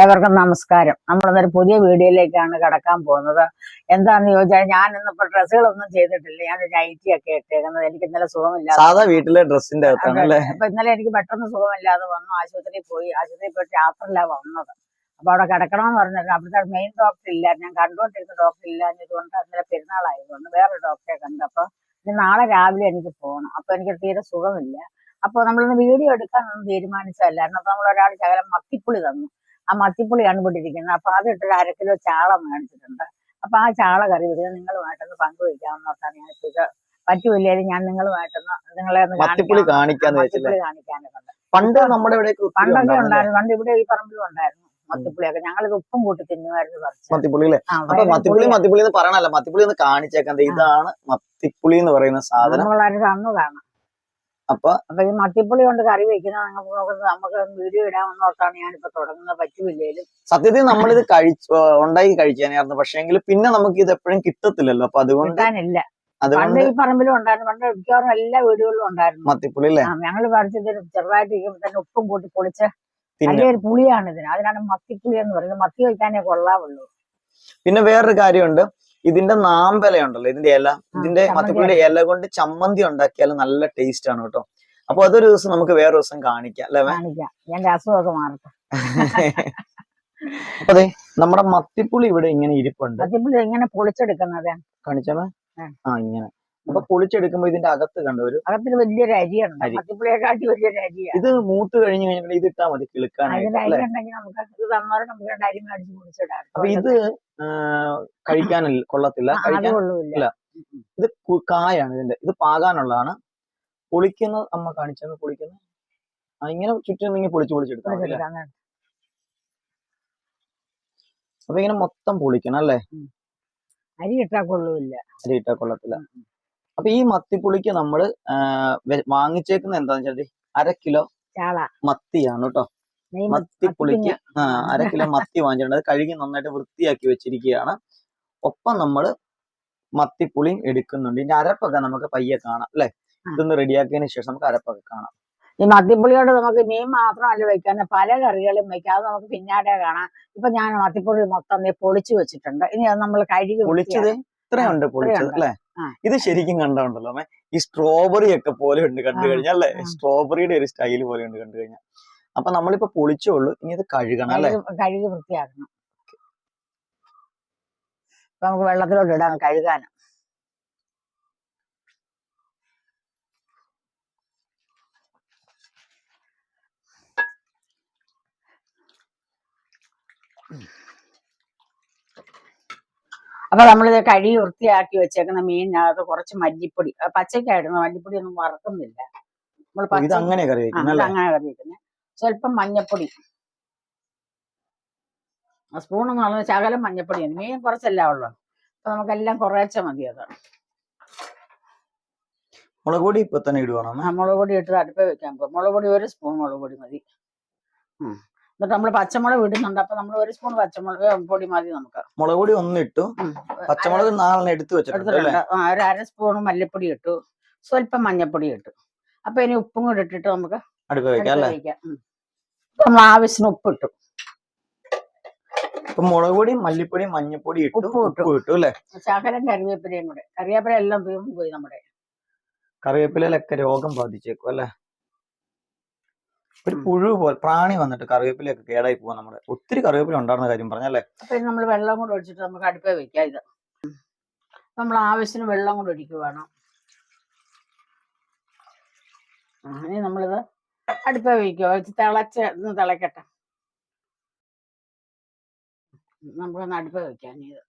ഏവർക്കും നമസ്കാരം. നമ്മളൊന്നൊരു പുതിയ വീഡിയോയിലേക്കാണ് കടക്കാൻ പോകുന്നത്. എന്താണെന്ന് ചോദിച്ചാൽ ഞാൻ ഇന്നിപ്പോ ഡ്രസ്സുകളൊന്നും ചെയ്തിട്ടില്ല. ഞാൻ നൈറ്റി ഒക്കെ ഇട്ടേക്കുന്നത്. എനിക്ക് ഇന്നലെ സുഖമില്ലാതെ സാധാ വീട്ടിലെ ഡ്രസ്സിന്റെ അപ്പൊ ഇന്നലെ എനിക്ക് പെട്ടെന്ന് സുഖമില്ലാതെ വന്നു. ആശുപത്രിയിൽ പോയി. ആശുപത്രിയിൽ പോയിട്ട് രാത്രിയിലാണ് വന്നത്. അപ്പൊ അവിടെ കിടക്കണമെന്ന് പറഞ്ഞിട്ട് അവിടുത്തെ മെയിൻ ഡോക്ടർ ഇല്ല. ഞാൻ കണ്ടുകൊണ്ടിരുന്ന ഡോക്ടർ ഇല്ലാഞ്ഞതുകൊണ്ട് ഇന്നലെ പെരുന്നാളായതുകൊണ്ട് വേറെ ഡോക്ടറെ കണ്ടപ്പോ ഇനി നാളെ രാവിലെ എനിക്ക് പോകണം അപ്പൊ എനിക്ക് തീരെ സുഖമില്ല. അപ്പൊ നമ്മളിന്ന് വീഡിയോ എടുക്കാൻ തീരുമാനിച്ചതല്ലായിരുന്നു. അപ്പൊ നമ്മൾ ഒരാൾ ശകലം മത്തിപ്പുളി തന്നു. ആ മത്തിപ്പുളിയാണ് പിടിച്ചിരിക്കുന്നത് അപ്പൊ അതിട്ടൊരു അര കിലോ ചാള മേടിച്ചിട്ടുണ്ട്. അപ്പൊ ആ ചാള കറി വരുന്നത് നിങ്ങളുമായിട്ടൊന്ന് പങ്കുവയ്ക്കാമെന്ന് ഓർത്താണ് ഞാൻ ഇപ്പൊ ഇത് പറ്റുമില്ലാലും ഞാൻ നിങ്ങളുമായിട്ടൊന്ന് നിങ്ങളെ ഒന്ന് മത്തിപ്പുളി കാണിക്കാനുണ്ട്. പണ്ട് നമ്മുടെ ഇവിടെ പണ്ടൊക്കെ ഉണ്ടായിരുന്നു. പണ്ട് ഇവിടെ ഈ പറമ്പിലും ഉണ്ടായിരുന്നു മത്തിപ്പുളിയൊക്കെ. ഞങ്ങളിത് ഉപ്പും കൂട്ടി തിന്നുമായിരുന്നു പറഞ്ഞു മത്തിപ്പുളി അല്ലേ? അപ്പൊ മത്തിപ്പുളി മത്തിപ്പുളി എന്ന് പറയണല്ലോ മത്തിപ്പുളി ഒന്ന് കാണിച്ചേക്കാൻ ഇതാണ് മത്തിപ്പുളി എന്ന് പറയുന്ന സാധനം. നമ്മളാരും തന്നതാണ് അപ്പൊ അപ്പൊ ഈ മത്തിപ്പുളി കൊണ്ട് കറി വെക്കുന്നത് നിങ്ങൾക്ക് നോക്കുന്നത് നമുക്ക് വീഡിയോ ഇടാമെന്ന് ഓർത്താണ് ഞാനിപ്പോ തുടങ്ങുന്നത്. പറ്റുമില്ലേലും. സത്യത്തിൽ നമ്മളിത് കഴിച്ച് ഉണ്ടാക്കി പക്ഷേ എങ്കിലും പിന്നെ നമുക്ക് ഇത് എപ്പോഴും കിട്ടത്തില്ലല്ലോ. അപ്പൊ അതുകൊണ്ട് പണ്ട് ഈ പറമ്പിലും ഉണ്ടായിരുന്നു. പണ്ട് മിക്കവാറും എല്ലാ വീടുകളിലും ഉണ്ടായിരുന്നു. മത്തിപ്പുളി അല്ലേ? ഞങ്ങൾ പറിച്ചത് ചെറുതായിട്ട് ഇരിക്കുമ്പോൾ തന്നെ ഉപ്പും കൂട്ടി പൊളിച്ച് പിന്നെ നല്ലൊരു പുളിയാണ് ഇതിന്. അതിനാണ് മത്തിപ്പുളി എന്ന് പറയുന്നത്. മത്തി വയ്ക്കാനേ കൊള്ളാവുള്ളൂ. പിന്നെ വേറൊരു കാര്യമുണ്ട്. ഇതിന്റെ നാമ്പല ഉണ്ടല്ലോ ഇതിന്റെ ഇല. ഇതിന്റെ ചമ്മന്തി മത്തിപ്പുളിയുടെ ഇല കൊണ്ട് ചമ്മന്തി ഉണ്ടാക്കിയാൽ നല്ല ടേസ്റ്റ് ആണ് കേട്ടോ. അപ്പൊ അതൊരു ദിവസം നമുക്ക് വേറെ ദിവസം കാണിക്കാം അല്ലെ അസുഖമൊക്കെ മാറട്ടെ. അതെ നമ്മുടെ മത്തിപ്പുളി ഇവിടെ ഇങ്ങനെ ഇരിപ്പുണ്ട്. മത്തിപ്പുളി പൊളിച്ചെടുക്കുന്നത് കാണിച്ചാ. ആ ഇങ്ങനെ. അപ്പൊ പൊളിച്ചെടുക്കുമ്പോ ഇതിന്റെ അകത്ത് കണ്ട ഒരു അകത്തിന് വലിയൊരു അരി. അരിയാണ് ഇത് മൂത്ത് കഴിഞ്ഞു കഴിഞ്ഞാൽ ഇത് ഇട്ടാ മതി കിളുക്കാനായിട്ട് അതിന് അരി അല്ലെ? ഉണ്ടെങ്കിൽ നമുക്ക് ഇത് തന്നവരെ നമുക്ക് രണ്ട് അരി മേടിച്ച് പൊളിച്ചിടാം അപ്പൊ ഇത് ആ, കഴിക്കാനില്ല കൊള്ളത്തില്ല. അത് കഴിക്കാൻ കൊള്ളൂല്ല. ഇല്ല. ഇത് കു- കായാണ് ഇതിന്റെ. ഇത് പാകാനുള്ളതാണ്. പൊളിക്കുന്ന അമ്മ കാണിച്ചാൽ പൊളിക്കുന്ന ആ ഇങ്ങനെ ചുറ്റും നിങ്ങൾ പൊളിച്ച് പൊളിച്ചെടുത്താൽ മതി അല്ലേ? പൊളിച്ചെടുക്കാം അപ്പൊ ഇങ്ങനെ മൊത്തം പൊളിക്കണം അല്ലേ? അരി ഇട്ടാ കൊള്ളൂല്ല. അരി ഇട്ടാ കൊള്ളത്തില്ല. അപ്പൊ ഈ മത്തിപ്പുളിക്ക് നമ്മൾ വാങ്ങിച്ചേക്കുന്ന എന്താന്ന് വെച്ചാൽ അര കിലോ മത്തിയാണ് കേട്ടോ. മത്തിപ്പുളിക്ക് ആ അര കിലോ മത്തി വാങ്ങിച്ചിട്ടുണ്ട്. അത് കഴുകി നന്നായിട്ട് വൃത്തിയാക്കി വെച്ചിരിക്കുകയാണ്. ഒപ്പം നമ്മൾ മത്തിപ്പുളിയും എടുക്കുന്നുണ്ട്. ഇതിന്റെ അരപ്പൊക്കെ നമുക്ക് പയ്യെ കാണാം അല്ലെ. ഇതൊന്ന് റെഡിയാക്കിയതിന് ശേഷം നമുക്ക് അരപ്പൊക്കെ കാണാം. ഈ മത്തിപ്പുളിയോട് നമുക്ക് മീൻ മാത്രമല്ല വെക്കാൻ പല കറികളും വെക്കാം. അത് നമുക്ക് പിന്നാടെ കാണാം. ഇപ്പൊ ഞാൻ മത്തിപ്പുളി മൊത്തം പൊളിച്ചു വെച്ചിട്ടുണ്ട്. ഇനി അത് നമ്മൾ കഴുകി പൊളിച്ചത് ഇത്രയുണ്ട്. പൊളിച്ചത് അല്ലേ. ഇത് ശരിക്കും കണ്ടോണ്ടല്ലോ അമ്മേ. ഈ സ്ട്രോബെറി ഒക്കെ പോലെ ഉണ്ട് കണ്ടു കഴിഞ്ഞാൽ അല്ലെ? സ്ട്രോബെറിയുടെ ഒരു സ്റ്റൈൽ പോലെ ഉണ്ട് കണ്ടു കഴിഞ്ഞാൽ. അപ്പൊ നമ്മളിപ്പോ പൊളിച്ചോളൂ ഇനി ഇത് കഴുകണം അല്ലെ? കഴുകി വൃത്തിയാക്കണം. നമുക്ക് വെള്ളത്തിലോട്ട് ഇടാം കഴുകാൻ. അപ്പൊ നമ്മളിത് കഴുകി വൃത്തിയാക്കി വെച്ചേക്കുന്ന മീനിനകത്ത് കുറച്ച് മല്ലിപ്പൊടി. പച്ചക്കായിരുന്നു. മല്ലിപ്പൊടി ഒന്നും വറക്കുന്നില്ല. നമ്മൾ അങ്ങനെ കറി വെക്കുന്നത് സ്വല്പം മഞ്ഞപ്പൊടി. സ്പൂണൊന്നും അളന്ന് ശകലം മഞ്ഞപ്പൊടി മതി മീൻ കുറച്ചല്ല ഉള്ളു. അപ്പൊ നമുക്കെല്ലാം കുറേച്ച മതി അത്. മുളക് പൊടി ഇപ്പൊ തന്നെ ഇടുവാണോ മുളക് പൊടി ഇട്ട് അടുപ്പേ വെക്കാൻ പോകും മുളക് പൊടി ഒരു സ്പൂൺ മുളക് പൊടി മതി. എന്നിട്ട് നമ്മൾ പച്ചമുളക് ഇടുന്നുണ്ട്. അപ്പൊ നമ്മൾ ഒരു സ്പൂൺ പച്ചമുളക് പൊടി മതി നമുക്ക്. മുളക് പൊടി ഒന്ന് ഇട്ടു. പച്ചമുളക് നാലെണ്ണം എടുത്തു വെച്ചിട്ടുണ്ട് ഒരു അര സ്പൂൺ മല്ലിപ്പൊടി ഇട്ടു. സ്വല്പം മഞ്ഞപ്പൊടി ഇട്ടു. അപ്പൊ ഇനി ഉപ്പും കൂടി ഇട്ടിട്ട് നമുക്ക് അടുപ്പ് വെക്കാം. നമ്മൾ ആവശ്യത്തിന് ഉപ്പ് ഇട്ടു. ഇപ്പൊ മുളക് പൊടി മല്ലിപ്പൊടി മഞ്ഞപ്പൊടി ഇട്ടു. ഉപ്പ് ഇട്ടു. അല്ലെ? ശകലം കറിവേപ്പിലയും കൂടെ. കറിവേപ്പില എല്ലാം പോയി നമ്മുടെ. കറിവേപ്പിലൊക്കെ രോഗം ബാധിച്ചേക്കും അല്ലെ? ഒരു പുഴു പോലെ പ്രാണി വന്നിട്ട് കറിവേപ്പിലൊക്കെ കേടായി പോവാ നമ്മുടെ. ഒത്തിരി കറിവേപ്പില ഉണ്ടായിരുന്ന കാര്യം പറഞ്ഞല്ലേ അപ്പൊ നമ്മൾ വെള്ളം കൂടെ ഒഴിച്ചിട്ട് നമുക്ക് അടുപ്പേ വെക്കാം ഇത്. നമ്മൾ ആവശ്യത്തിന് വെള്ളം കൂടെ ഒഴിക്കുക വേണം. ഇനി നമ്മളിത് അടുപ്പേ വയ്ക്കുക വെച്ച് തിളച്ച് തിളക്കട്ടെ. നമുക്കൊന്ന് അടുപ്പേ വെക്കാം ഇനി ഇത്.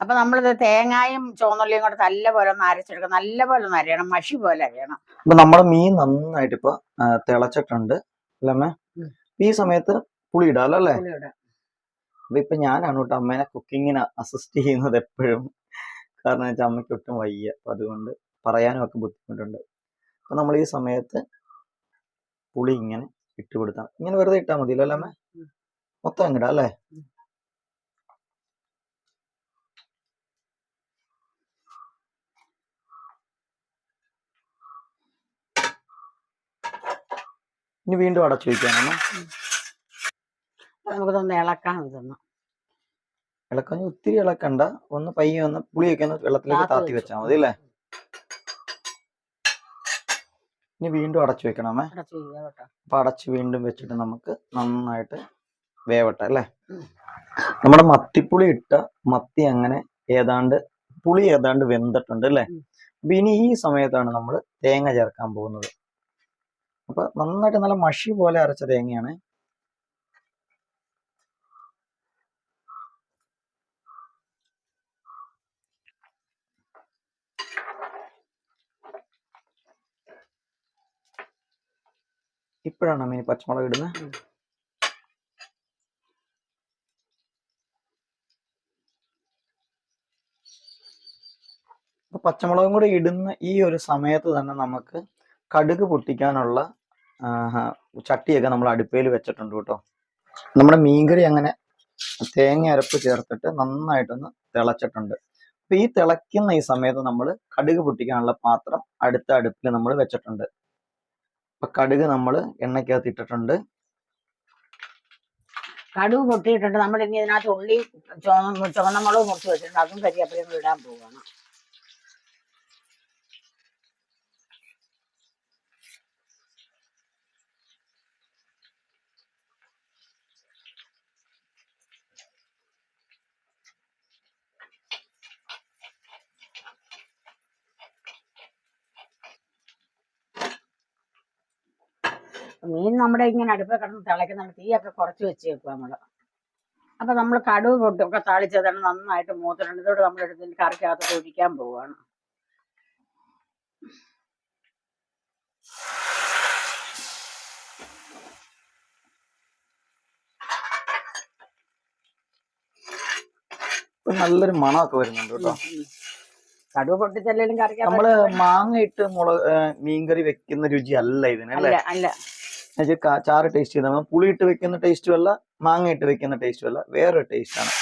അപ്പൊ നമ്മളിത് തേങ്ങായും ചുവന്നുള്ളിയും കൂടെ നല്ല പോലെ ഒന്ന് അരച്ചെടുക്കാം നല്ല പോലെ ഒന്ന് അരയണം. മഷി പോലെ അരയണം. അപ്പൊ നമ്മുടെ മീൻ നന്നായിട്ട് ഇപ്പൊ തിളച്ചിട്ടുണ്ട്. അല്ലമ്മേ ഈ സമയത്ത് പുളി ഇടാലോ അല്ലേ? അപ്പൊ ഇപ്പൊ ഞാനാണ് കേട്ടോ അമ്മേനെ കുക്കിങ്ങിന് അസിസ്റ്റ് ചെയ്യുന്നത് എപ്പോഴും. കാരണം വെച്ചാൽ അമ്മയ്ക്ക് ഒട്ടും വയ്യ. അപ്പൊ അതുകൊണ്ട് പറയാനും ഒക്കെ ബുദ്ധിമുട്ടുണ്ട്. അപ്പൊ നമ്മൾ ഈ സമയത്ത് പുളി ഇങ്ങനെ ഇട്ട് കൊടുത്താൽ ഇങ്ങനെ വെറുതെ ഇട്ടാൽ മതിയല്ലോ അല്ലേ. മൊത്തം അങ്ങിടാം അല്ലേ? ഇനി വീണ്ടും അടച്ചു വയ്ക്കാനാണ് നമുക്കിതൊന്ന് ഇളക്കാം ഇതൊന്ന്. ഇളക്കാൻ ഒത്തിരി ഇളക്കണ്ട. ഒന്ന് പയ്യെ ഒന്ന് പുളിയൊക്കെ ഒന്ന് വെള്ളത്തിലേക്ക് താത്തി വെച്ചാൽ മതി അല്ലേ? ഇനി വീണ്ടും അടച്ചു വെക്കണമേ. അപ്പൊ അടച്ച് വീണ്ടും വെച്ചിട്ട് നമുക്ക് നന്നായിട്ട് വേവട്ടെ അല്ലേ? നമ്മുടെ മത്തിപ്പുളി ഇട്ട മത്തി അങ്ങനെ ഏതാണ്ട് പുളി ഏതാണ്ട് വെന്തിട്ടുണ്ട് അല്ലേ. അപ്പൊ ഇനി ഈ സമയത്താണ് നമ്മൾ തേങ്ങ ചേർക്കാൻ പോകുന്നത്. അപ്പൊ നന്നായിട്ട് നല്ല മഷി പോലെ അരച്ച തേങ്ങയാണ്. ഇപ്പോഴാണ് അമ്മ പച്ചമുളക് ഇടുന്നത് പച്ചമുളകും കൂടി ഇടുന്ന ഈ ഒരു സമയത്ത് തന്നെ നമുക്ക് കടുക് പൊട്ടിക്കാനുള്ള ചട്ടിയൊക്കെ നമ്മൾ അടുപ്പയിൽ വെച്ചിട്ടുണ്ട് കേട്ടോ. നമ്മുടെ മീൻകറി അങ്ങനെ തേങ്ങ അരപ്പ് ചേർത്തിട്ട് നന്നായിട്ടൊന്ന് തിളച്ചിട്ടുണ്ട്. അപ്പൊ ഈ തിളയ്ക്കുന്ന ഈ സമയത്ത് നമ്മൾ കടുക് പൊട്ടിക്കാനുള്ള പാത്രം അടുത്ത അടുപ്പിൽ നമ്മൾ വെച്ചിട്ടുണ്ട്. അപ്പൊ കടുക് നമ്മൾ എണ്ണയ്ക്കകത്ത് ഇട്ടിട്ടുണ്ട്. കടുക് പൊട്ടിയിട്ടുണ്ട്. നമ്മൾ ഇനി ഇതിനകത്ത് ഉള്ളി ചുവന്ന മുറിച്ച് വെച്ചിട്ടുണ്ട്. അതും കരിയാപ്പിലയും കൂടി ഇടാൻ പോവുകയാണ് മീൻ നമ്മുടെ ഇങ്ങനെ അടുപ്പിൽ കിടന്ന് തിളയ്ക്കുന്നുണ്ട്. തീയൊക്കെ കുറച്ച് വെച്ച് വെക്കുക നമ്മൾ അപ്പൊ നമ്മൾ കടുവ് പൊട്ടൊക്കെ താളിച്ചതാണ് നന്നായിട്ട് മൂത്തിട്ടുണ്ട് ഇതോടെ നമ്മൾ എടുത്തിട്ട് കറിക്കകത്ത് ഒഴിക്കാൻ പോവാണ്. നല്ലൊരു മണമൊക്കെ വരുന്നുണ്ട് കേട്ടോ. കടുവ പൊട്ടിച്ചല്ലേലും കറിക്കാൻ നമ്മൾ മാങ്ങ ഇട്ട് മുളക് മീൻകറി വെക്കുന്ന രുചി അല്ല ഇതിന് അല്ലേ? അല്ല അല്ല. എന്നുവെച്ചാ കാ- ചാറ് ടേസ്റ്റ് ചെയ്താൽ പുളിയിട്ട് ഇട്ട് വെക്കുന്ന ടേസ്റ്റും അല്ല മാങ്ങയിട്ട് വെക്കുന്ന ടേസ്റ്റും അല്ല. വേറൊരു ടേസ്റ്റ് ആണ്.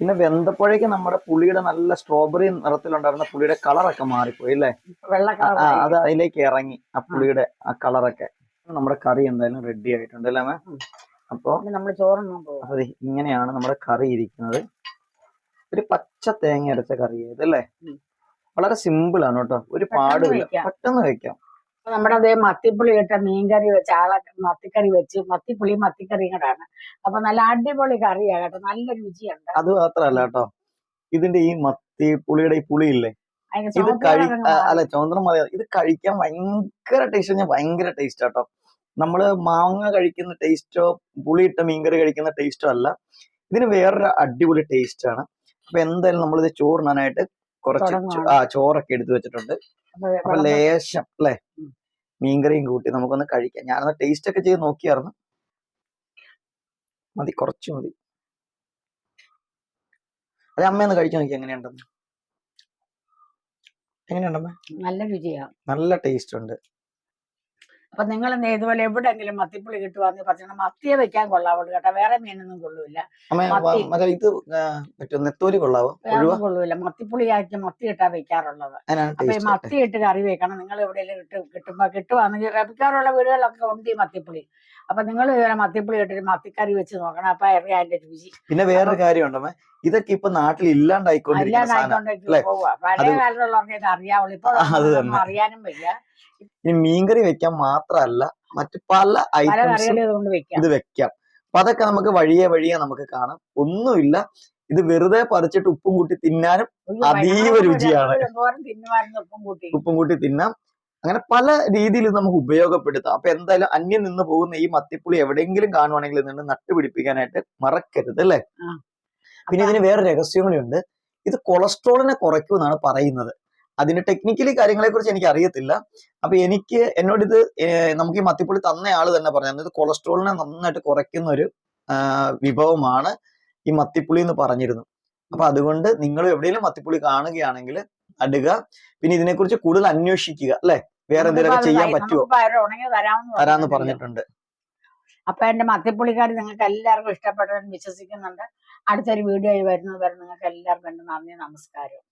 പിന്നെ വെന്തപ്പോഴേക്ക് നമ്മുടെ പുളിയുടെ നല്ല സ്ട്രോബെറി നിറത്തിലുണ്ടായിരുന്ന പുളിയുടെ കളറൊക്കെ മാറിപ്പോയി അല്ലേ? ആ, അത് അതിലേക്ക് ഇറങ്ങി ആ പുളിയുടെ ആ കളറൊക്കെ നമ്മുടെ കറി എന്തായാലും റെഡി ആയിട്ടുണ്ട് അല്ലേ മാം ഉം. അപ്പൊ നമ്മൾ അപ്പൊ ദേ ഇങ്ങനെയാണ് നമ്മുടെ കറി ഇരിക്കുന്നത്. ഒരു പച്ച തേങ്ങ അരച്ച കറി ആയത് അല്ലേ. വളരെ സിമ്പിൾ ആണ് കേട്ടോ. ഒരു പാട് പാടുമില്ല. പെട്ടെന്ന് വെക്കാം നമ്മുടെ അതേ മത്തിപ്പുളി ഇട്ട മീൻകറി വെച്ച് ആളെ മത്തിക്കറി വെച്ച് മത്തിപ്പുളി മത്തിക്കറിയും കൂടാണ് അപ്പൊ നല്ല അടിപൊളി കറിയാ കേട്ടോ നല്ല രുചിയുണ്ട്. അത് മാത്രല്ല കേട്ടോ ഇതിന്റെ ഈ മത്തി പുളിയുടെ ഈ പുളി ഇല്ലേ ഇത് കഴി അല്ല ചുവന്തരം മതി ഇത് കഴിക്കാൻ ഭയങ്കര ടേസ്റ്റ് ഭയങ്കര ടേസ്റ്റ് കേട്ടോ. നമ്മൾ മാങ്ങ കഴിക്കുന്ന ടേസ്റ്റോ പുളിയിട്ട മീൻകറി കഴിക്കുന്ന ടേസ്റ്റോ അല്ല. ഇതിന് വേറൊരു അടിപൊളി ടേസ്റ്റ് ആണ്. അപ്പൊ എന്തായാലും നമ്മളിത് ചോറിനാനായിട്ട് കുറച്ച്. ആ ചോറൊക്കെ എടുത്തു വെച്ചിട്ടുണ്ട്. അപ്പൊ ലേശം അല്ലെ. മീൻകറിയും കൂട്ടി നമുക്കൊന്ന് കഴിക്കാം. ഞാനത് ടേസ്റ്റ് ഒക്കെ ചെയ്ത് നോക്കിയായിരുന്നു. മതി കുറച്ച് മതി. അതെ അമ്മയൊന്ന് കഴിച്ചു നോക്കി എങ്ങനെയുണ്ടെന്ന്? എങ്ങനെയുണ്ടമ്മ നല്ല രുചിയാ. നല്ല ടേസ്റ്റ് ഉണ്ട്. അപ്പൊ നിങ്ങൾ ഇതുപോലെ എവിടെങ്കിലും മത്തിപ്പുളി കിട്ടുവാന്ന് പറഞ്ഞാൽ മത്തിയെ വെക്കാൻ കൊള്ളാവുള്ളൂ കേട്ടോ. വേറെ മീനൊന്നും കൊള്ളൂല ഇത് നെത്തോലി കൊള്ളാവോ? കൊള്ളൂല മത്തിപ്പുളി ആക്കി മത്തി ഇട്ടാ വെക്കാറുള്ളത്. അപ്പൊ ഈ മത്തി ഇട്ട് കറി വെക്കണം. നിങ്ങൾ എവിടെയെങ്കിലും ഇട്ട് കിട്ടുമ്പോ കിട്ടുവാണെങ്കിൽ വെക്കാറുള്ള വീടുകളൊക്കെ ഉണ്ട് ഈ മത്തിപ്പുളി. അപ്പൊ നിങ്ങൾ ഇതുവരെ മത്തിപ്പുളി ഇട്ടിട്ട് മത്തിക്കറി വെച്ച് നോക്കണം. അപ്പൊ അറിയാം അതിന്റെ രുചി. പിന്നെ വേറൊരു കാര്യം ഉണ്ടമ്മേ. ഇതൊക്കെ ഇപ്പൊ നാട്ടിൽ ഇല്ലാണ്ടായിക്കൊണ്ടിരിക്കും പഴയ കാലത്തുള്ളവർക്ക് ഇത് അറിയാവുള്ളൂ. തന്നെ. അറിയാനും വയ്യ. ഈ മീൻകറി വെക്കാൻ മാത്രമല്ല മറ്റു പല ഐറ്റംസ് ഇത് വെക്കാം. അപ്പൊ അതൊക്കെ നമുക്ക് വഴിയെ വഴിയെ നമുക്ക് കാണാം. ഒന്നുമില്ല ഇത് വെറുതെ പറിച്ചിട്ട് ഉപ്പും കൂട്ടി തിന്നാനും അതീവ രുചിയാണ്. ഉപ്പും കൂട്ടി. തിന്നാം. അങ്ങനെ പല രീതിയിൽ നമുക്ക് ഉപയോഗപ്പെടുത്താം. അപ്പൊ എന്തായാലും അന്യം നിന്ന് പോകുന്ന ഈ മത്തിപ്പുളി എവിടെയെങ്കിലും കാണുവാണെങ്കിൽ നിന്ന് നട്ടുപിടിപ്പിക്കാനായിട്ട് മറക്കരുത് അല്ലെ? പിന്നെ ഇതിന് വേറെ രഹസ്യം കൂടി ഉണ്ട് ഇത് കൊളസ്ട്രോളിനെ കുറയ്ക്കുമെന്നാണ് പറയുന്നത്. അതിന്റെ ടെക്നിക്കലി കാര്യങ്ങളെ കുറിച്ച് എനിക്ക് അറിയത്തില്ല അപ്പൊ എനിക്ക് എന്നോട് ഇത് നമുക്ക് ഈ മത്തിപ്പുളി തന്ന ആൾ തന്നെ പറഞ്ഞു ഇത് കൊളസ്ട്രോളിനെ നന്നായിട്ട് കുറയ്ക്കുന്ന ഒരു വിഭവമാണ് ഈ മത്തിപ്പുളി എന്ന് പറഞ്ഞിരുന്നു അപ്പൊ അതുകൊണ്ട് നിങ്ങൾ എവിടെയെങ്കിലും മത്തിപ്പുളി കാണുകയാണെങ്കിൽ അടുക പിന്നെ ഇതിനെക്കുറിച്ച് കൂടുതൽ അന്വേഷിക്കുക അല്ലെ? വേറെ എന്തെങ്കിലും ചെയ്യാൻ പറ്റുമോ തരാന്ന്. പറഞ്ഞിട്ടുണ്ട്. അപ്പൊ എന്റെ മത്തിപ്പുള്ളിക്കാർ നിങ്ങൾക്ക് എല്ലാവർക്കും ഇഷ്ടപ്പെട്ടെന്ന് വിശ്വസിക്കുന്നുണ്ട്. അടുത്തൊരു വീഡിയോ വരുന്നത് വരെ നിങ്ങൾക്ക് എല്ലാവർക്കും എന്റെ നന്ദി നമസ്കാരം.